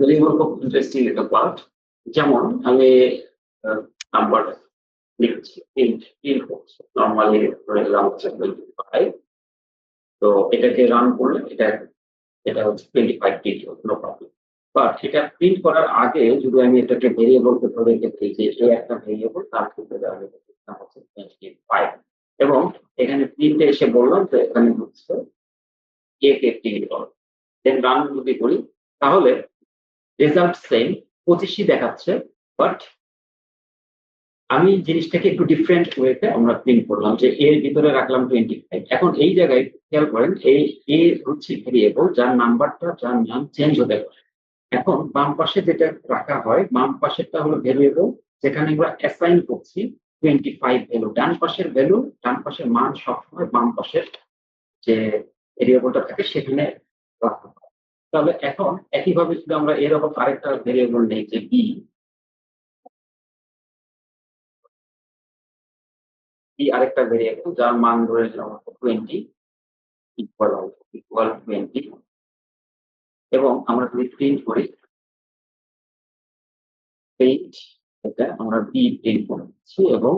Variable খুব interesting একটা part যেমন আমি নাম্বার লিখছি প্রিন্ট প্রিন্ট করছি নর্মালি হচ্ছে ফাইভ তো এটাকে রান করলে এটা এটা হচ্ছে twenty five degree no problem but এটা প্রিন্ট করার আগে যদি আমি এটাকে ভেরিয়েবলকে ধরে রেখেছি যে এই একটা ভেরিয়েবল তার ক্ষেত্রে আমি হচ্ছে টোয়েন্টি ফাইভ এবং এখানে প্রিন্টে এসে বললাম যে এখানে হচ্ছে এ কে প্রিন্ট করো দেন রান যদি করি, তাহলে রেজাল্ট সেম পঁচিশই দেখাচ্ছে বাট আমি জিনিসটাকে একটু ডিফারেন্ট ওয়েতে আমরা প্রিন্ট করলাম যে এর ভিতরে রাখলাম টোয়েন্টি ফাইভ এখন এই জায়গায় খেয়াল করেন এই এ হচ্ছে ভেরিয়েবল যার নাম্বারটা যার নাম চেঞ্জ হতে পারে। এখন বাম পাশে যেটা রাখা হয়, বাম পাশেরটা হলো ভেরিয়েবল যেখানে আমরা অ্যাসাইন করছি টোয়েন্টি ফাইভ ভ্যালু ডান পাশের ভ্যালু ডান পাশের মান সবসময় বাম পাশের যে ভেরিয়েবলটা থাকে, সেখানে রাখা তাহলে এখন একইভাবে যদি আমরা এরকম আরেকটা ভেরিয়েবল নেই যে বি বি আরেকটা ভেরিয়েবল যার মান ধরে নিলাম টোয়েন্টি ইকুয়াল ইকুয়াল টোয়েন্টি এবং আমরা যদি প্রিন্ট করি প্রিন্ট এটা আমরা বি প্রিন্ট করছি এবং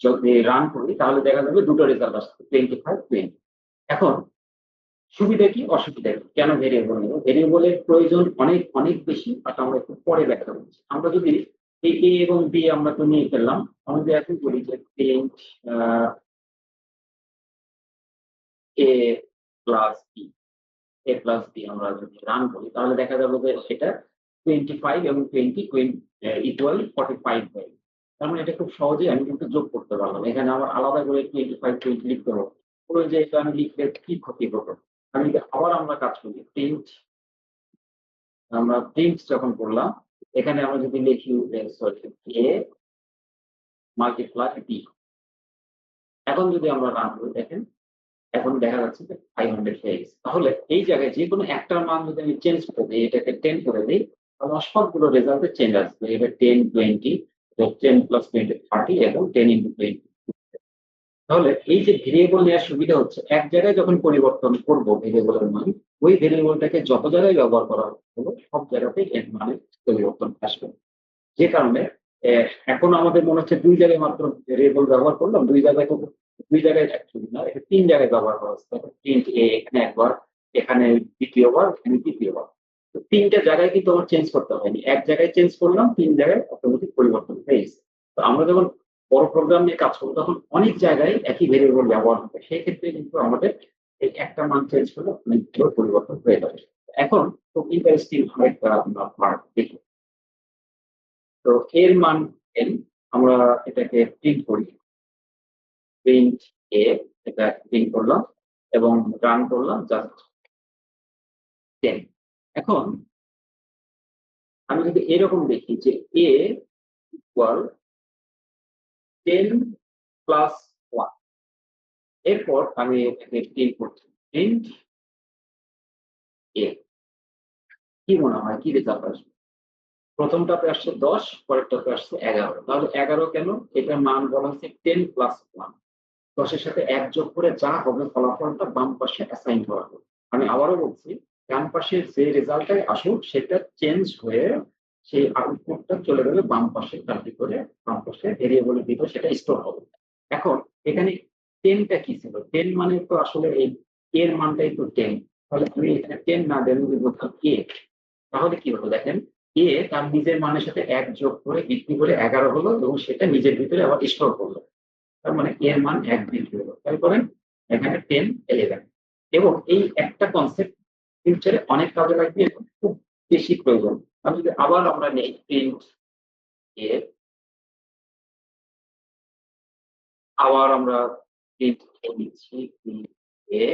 যদি রান করি তাহলে দেখা যাবে দুটো রেজাল্ট আসছে টোয়েন্টি ফাইভ টোয়েন্টি এখন সুবিধা কি? অসুবিধা কি? কেন ভেরিয়েবল নেব? ভেরিয়েবলের প্রয়োজন অনেক অনেক বেশি আর আমরা একটু পরে ব্যাখ্যা করছি। আমরা যদি এই এ এবং বি আমরা তো নিয়ে ফেললাম, আমাদের এখন বলি যে print A plus B A plus B আমরা যদি রান করি, তাহলে দেখা যাবে যে সেটা টোয়েন্টি ফাইভ এবং twenty equal forty five value তার মানে এটা খুব সহজেই আমি কিন্তু যোগ করতে পারলাম। এখানে আমার আলাদা করে টোয়েন্টি ফাইভ টোয়েন্টি লিখতে হবে। পুরো যে আমি লিখলে কি ক্ষতি হতো? আমি আবার আমরা কাজ করি প্রিন্ট আমরা প্রিন্ট যখন করলাম, এখানে আমরা যদি লিখি মাল্টিপ্লাই বি এখন যদি আমরা রান করি, দেখেন, এখন দেখা যাচ্ছে যে ফাইভ হান্ড্রেড হয়ে গেছে। তাহলে এই জায়গায় যে কোনো একটার মান যদি আমি চেঞ্জ করে, এটাকে টেন করে দিই, তাহলে সবগুলো রেজাল্টে চেঞ্জ আসবে। এবার ten twenty ten plus twenty thirty এবং টেন ইন্টু টোয়েন্টি তাহলে এই যে ভেরিয়েবল নেওয়ার সুবিধা হচ্ছে, এক জায়গায় যখন পরিবর্তন করব ভেরিয়েবলের মান, ওই ভেরিয়েবলটাকে যত জায়গায় ব্যবহার করা হলো, সব জায়গাতেই এর মানে পরিবর্তন আসবে। যে কারণে এখন আমাদের মনে হচ্ছে দুই জায়গায় মাত্র ভেরিয়েবল ব্যবহার করলাম, দুই জায়গায় দুই জায়গায় অ্যাকচুয়ালি না, এটা তিন জায়গায় ব্যবহার করা হচ্ছে। প্রিন্ট এ এখানে একবার, এখানে দ্বিতীয়বার, এখানে তৃতীয়বার। তো তিনটা জায়গায় কিন্তু আমার চেঞ্জ করতে হয়নি। এক জায়গায় চেঞ্জ করলাম, তিন জায়গায় অটোমেটিক পরিবর্তন হয়ে গেছে। তো আমরা যখন বড় প্রোগ্রাম নিয়ে কাজ করব, তখন অনেক জায়গায় একই ভেরিয়েবল ব্যবহার হবে। সেই ক্ষেত্রে কিন্তু আমাদের এই একটা মান চেঞ্জ করলে অনেকগুলো পরিবর্তন হয়ে যাবে। এখন খুব ইন্টারেস্টিং আমরা পার্ট দেখি। তো এর মান এন আমরা এটাকে প্রিন্ট করি। প্রিন্ট এ এটা প্রিন্ট করলাম এবং রান করলাম জাস্ট টেন এখন আমি যদি এরকম দেখি যে a equal ten plus one এরপর আমি এখানে প্রিন্ট করছি। প্রিন্ট এ কি মনে হয়? কি রেজাল্ট আসবে? প্রথমটাতে আসছে দশ, পরেরটাতে আসছে এগারো। তাহলে এগারো কেন? এটার মান বলা হচ্ছে টেন প্লাস ওয়ান দশের সাথে এক যোগ করে যা হবে ফলাফলটা বাম পাশে অ্যাসাইন করা হবে। আমি আবারও বলছি, ডান পাশের যে রেজাল্টটাই আসুক, সেটা চেঞ্জ হয়ে সেই আউটপুটটা চলে যাবে বাম পাশে তার করে বাম পাশে ভেরিয়েবলের ভিতরে সেটা স্টোর হবে। এখন এখানে টেনটা কি ছিল? টেন মানে তো আসলে এই এর মানটাই তো টেন তাহলে আমি এখানে টেন না দেন বলতাম এ তাহলে কি হলো দেখেন? এ তার নিজের মানের সাথে এক যোগ করে বৃদ্ধি করে এগারো হলো এবং সেটা নিজের ভিতরে আবার স্টোর করল। তার মানে এর মান এক বৃদ্ধি হলো। তাই করেন, এখানে টেন ইলেভেন এবং এই একটা কনসেপ্ট ফিউচারে অনেক কাজে লাগবে এবং খুব বেশি প্রয়োজন। যদি আবার আমরা নেই প্রিন্ট এ, আবার আমরা প্রিন্ট এ নিচ্ছি প্রিন্ট এ,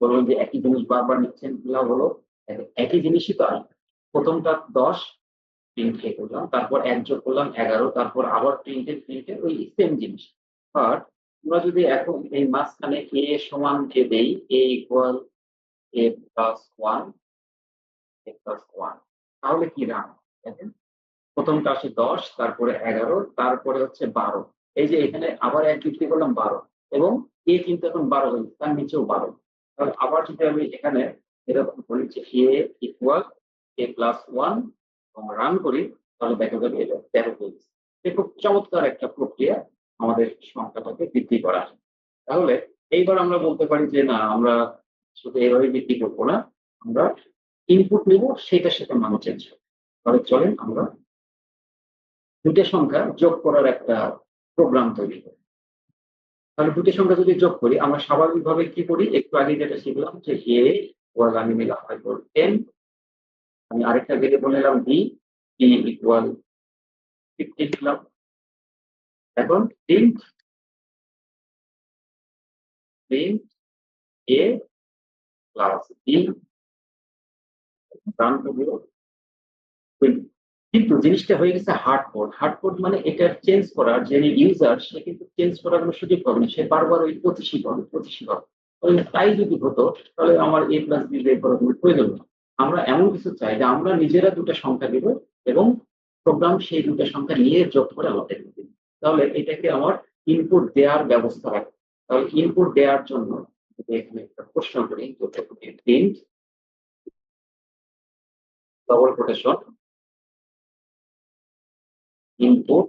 বলুন যে একই জিনিস বারবার নিচ্ছেন লাভ হলো? একই জিনিসই তো আসবে প্রথমটা দশ প্রিন্ট এ করলাম, তারপর এক যোগ করলাম এগারো, তারপর আবার প্রিন্টে প্রিন্টে ওই সেম জিনিস। বাট আমরা যদি এখন এই মাঝখানে এ সমান যে দেই a equal a plus one a plus one তাহলে কি রান? দেখেন প্রথমটা আসে দশ, তারপরে এগারো, তারপরে হচ্ছে বারো। এই যে এখানে আবার এক যুক্তি করলাম বারো। এবং এ কিন্তু এখন বারো হয়েছে তার নিচেও বারো। তাহলে আবার যদি আমি এখানে এরকম বলি যে a equal a plus one run করি, তাহলে দেখা যাবে এটা তেরো পেজ এটা খুব চমৎকার একটা প্রক্রিয়া আমাদের সংখ্যাটাকে বৃদ্ধি করা। তাহলে এইবার আমরা বলতে পারি যে না, আমরা শুধু এইভাবে বৃদ্ধি করব না, আমরা ইনপুট নেব সেটার সাথে মান চেঞ্জ হবে। তাহলে চলেন আমরা দুইটা সংখ্যা যোগ করার একটা প্রোগ্রাম তৈরি করি। তাহলে দুটি সংখ্যা যদি যোগ করি, আমরা স্বাভাবিকভাবে কি করি? একটু আগে যেটা শিখলাম যে এ ওয়াল আমি নিলাম হয়তো টেন আমি আরেকটা ভেরিয়েবল নিলাম বি বি ইকুয়াল ফিফটিন নিলাম। এখন print print a plus b কিন্তু জিনিসটা হয়ে গেছে হার্ড কোড হার্ড কোড মানে এটা চেঞ্জ করার যে ইউজার সে কিন্তু চেঞ্জ করার কোনো সুযোগ পাবে না। সে বারবার ওই পঁচিশই পাবে পঁচিশই পাবে তাই যদি হতো, তাহলে আমার এ প্লাস বি বের করার কোনো প্রয়োজন নেই। আমরা এমন কিছু চাই যে আমরা নিজেরা দুটো সংখ্যা দিব এবং প্রোগ্রাম সেই দুটো সংখ্যা নিয়ে যোগ করে আমাদের দিবে। তাহলে এটাকে আমার ইনপুট দেওয়ার ব্যবস্থা রাখবে। তাহলে ইনপুট দেওয়ার জন্য যদি এখানে একটা প্রশ্ন করি print double quotation input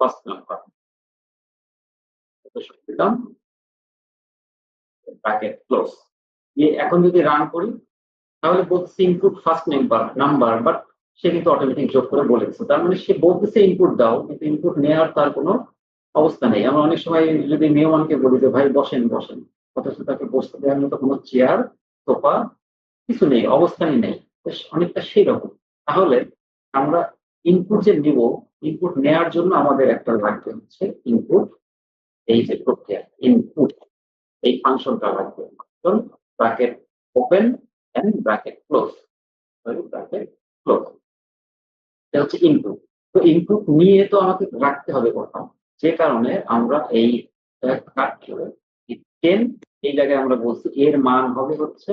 first number. দিলাম ব্র্যাকেট ক্লোজ দিয়ে এখন যদি রান করি, তাহলে বলতেছে input first number number but সে কিন্তু অটোমেটিক যোগ করে বলে দিচ্ছে তার মানে সে বলতেছে ইনপুট দাও, কিন্তু ইনপুট নেওয়ার তার কোনো অবস্থা নেই। আমরা অনেক সময় যদি মেহমানকে বলি যে, ভাই, বসেন বসেন। অথচ তাকে বসতে দেওয়ার মতো কোনো চেয়ার সোফা কিছু নেই অবস্থানই নেই অনেকটা সেই রকম তাহলে আমরা ইনপুট যে নিব ইনপুট নেয়ার জন্য আমাদের একটা লাগবে হচ্ছে ইনপুট এই যে প্রক্রিয়া ইনপুট এই ফাংশনটা লাগবে bracket open and bracket close bracket close এটা হচ্ছে ইনপুট তো ইনপুট নিয়ে তো আমাকে রাখতে হবে কোথাও যে কারণে আমরা এই কাট করে টেন এই জায়গায় আমরা বলছি এর মান হবে হচ্ছে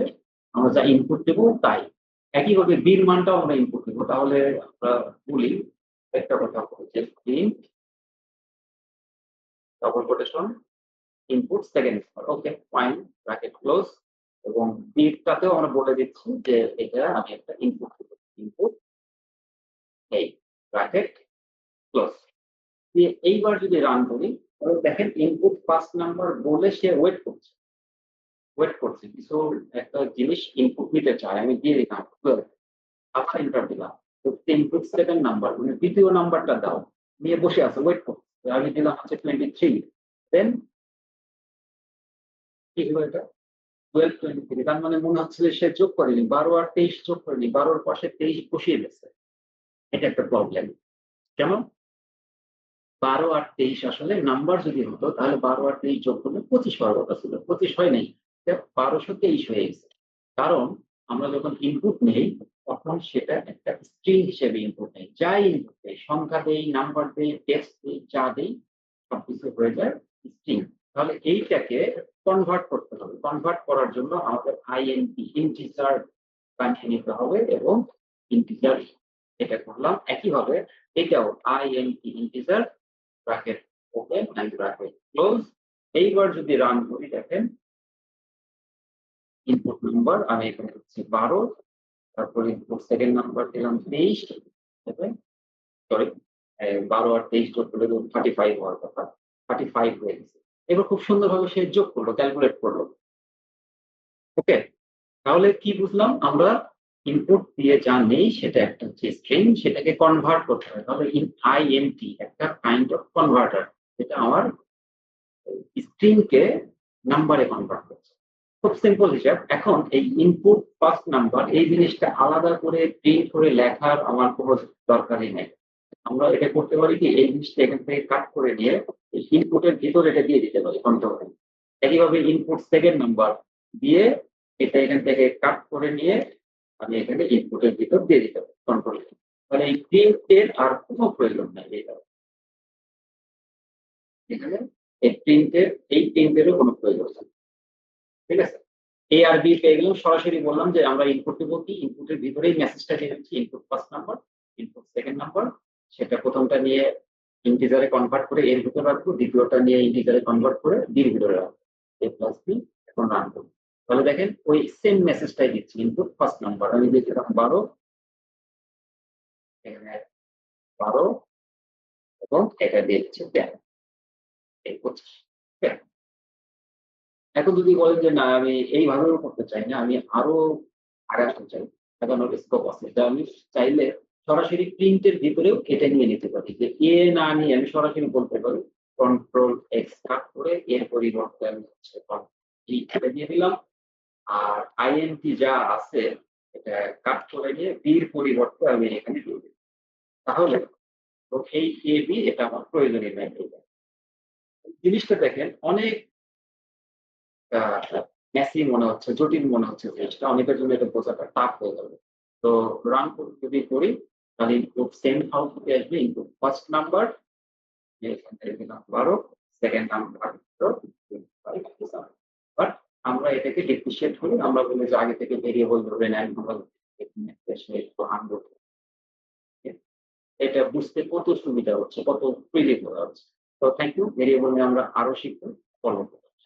আমরা যা ইনপুট দেব তাই। একইভাবে বির মানটাও আমরা ইনপুট দেব। তাহলে আমরা বলি একটা কথা বলছে। Print double quotation input second okay fine bracket close এবং বিটটাতেও আমরা বলে দিচ্ছি যে এটা আমি একটা ইনপুট দেব। ইনপুট এই ব্র্যাকেট ক্লোজ দিয়ে এইবার যদি রান করি, তাহলে দেখেন ইনপুট ফার্স্ট নাম্বার বলে সে ওয়েট করছে। ওয়েট করছে, কিছু একটা জিনিস ইনপুট নিতে চায় আমি দিয়ে দিলাম আবার এন্টার দিলাম। ইনপুট সেকেন্ড নাম্বার মানে দ্বিতীয় নাম্বারটা দাও। নিয়ে বসে আছে ওয়েট করছে আমি দিলাম হচ্ছে টোয়েন্টি থ্রি দেন কি হলো এটা? টুয়েলভ টোয়েন্টি থ্রি তার মানে মনে সে যোগ করেনি, বারো আর তেইশ যোগ করেনি, বারোর পাশে তেইশ বসিয়ে গেছে এটা একটা প্রবলেম কেমন? বারো আর তেইশ আসলে নাম্বার যদি হতো, তাহলে বারো আর তেইশ যোগ করলে পঁচিশ হওয়ার কথা ছিল। পঁচিশ হয় নাই। বারোশো তেইশ হয়ে গেছে। কারণ আমরা যখন ইনপুট নেই, তখন সেটা একটা স্ট্রিং হিসেবে ইনপুট নেই। যা ইনপুট দেয় সংখ্যা দেই নাম্বার দেই টেক্সট দেই, যা দেই, সবকিছু হয়ে যায় স্ট্রিং তাহলে এইটাকে কনভার্ট করতে হবে। কনভার্ট করার জন্য আমাদের আইএনটি ইন্টিজার বানিয়ে নিতে হবে এবং ইন্টিজার এটা করলাম। একইভাবে এটাও INT integer bracket open and bracket close এইবার যদি রান করি, দেখেন ইনপুট নাম্বার আমি এখানে হচ্ছে বারো, তারপরে ইনপুট সেকেন্ড নাম্বার দিলাম তেইশ সরি বারো আর তেইশ যোগ করলে থার্টি ফাইভ হওয়ার কথা থার্টি ফাইভ হয়ে গেছে। এবার খুব সুন্দরভাবে সে যোগ করল ক্যালকুলেট করল। ওকে তাহলে কি বুঝলাম? আমরা ইনপুট দিয়ে যা নেই, সেটা একটা হচ্ছে স্ট্রিং সেটাকে কনভার্ট করতে হবে। তাহলে ইন আইএমটি একটা কাইন্ড অফ কনভার্টার যেটা আমার স্ট্রিংকে নাম্বারে কনভার্ট করছে। খুব সিম্পল হিসাব। এখন এই ইনপুট ফার্স্ট নাম্বার এই জিনিসটা আলাদা করে প্রিন্ট করে লেখার আমার কোনো দরকারই নেই। আমরা এটা করতে পারি কি, এই জিনিসটা এখান থেকে কাট করে নিয়ে এই ইনপুটের ভিতরে এটা দিয়ে দিতে পারি কন্ট্রোল একইভাবে ইনপুট সেকেন্ড নাম্বার দিয়ে এটা এখান থেকে কাট করে নিয়ে আমি এখানে ইনপুটের ভিতর দিয়ে দিতে পারি কন্ট্রোল মানে এই প্রিন্টের আর কোনো প্রয়োজন নাই এটা এখানে এই প্রিন্টের এই প্রিন্টেরও কোনো প্রয়োজন নেই। ঠিক আছে? এ আর বি পেয়ে গেলাম, সরাসরি বললাম যে আমরা ইনপুট দেবো কি? ইনপুটের ভিতরেই মেসেজটা দিয়ে দিচ্ছি input first number input second number সেটা প্রথমটা নিয়ে ইন্টিজারে কনভার্ট করে এর ভিতরে রাখব, দ্বিতীয়টা নিয়ে ইন্টিজারে কনভার্ট করে বির ভিতরে রাখব। এ প্লাস বি এখন রান করব। তাহলে দেখেন, ওই সেম মেসেজটাই দিচ্ছি ইনপুট ফার্স্ট নাম্বার আমি দিয়েছিলাম বারো। এখানে বারো এবং এটা দিচ্ছে তেরো। এই পঁচিশ। আছে? এখন যদি বলেন যে, না, আমি এইভাবেও করতে চাই না, আমি আরও আগে আসতে চাই ওর স্কোপ আছে। এটা আমি চাইলে সরাসরি প্রিন্টের ভিতরেও কেটে নিয়ে নিতে পারি যে, এ না নিয়ে আমি সরাসরি বলতে পারি কন্ট্রোল এক্স কাট করে এর পরিবর্তে আমি হচ্ছে টি কেটে দিয়ে দিলাম। আর আইএনটি যা আছে, এটা কাট করে নিয়ে বির পরিবর্তে আমি এখানে দিয়ে দিই তাহলে এই এ বি এটা আমার প্রয়োজনীয় জিনিসটা দেখেন, অনেক মেসি মনে হচ্ছে, জটিল মনে হচ্ছে জিনিসটা অনেকের জন্য এটা বোঝাটা টাফ হয়ে যাবে। তো রান যদি করি, তাহলে ইনপুট সেম আউটপুটে আসবে ইনপুট ফার্স্ট নাম্বার বারো সেকেন্ড নাম্বার বাট আমরা এটাকে ডিফিসিয়েট করি, আমরা বলি যে আগে থেকে ভেরিয়েবল ধরে নেন, আমরা এটা বুঝতে কত সুবিধা হচ্ছে, কত ফ্রিলি করা হচ্ছে। তো থ্যাংক ইউ ভেরিয়েবল নিয়ে আমরা আরও শিখব ফলো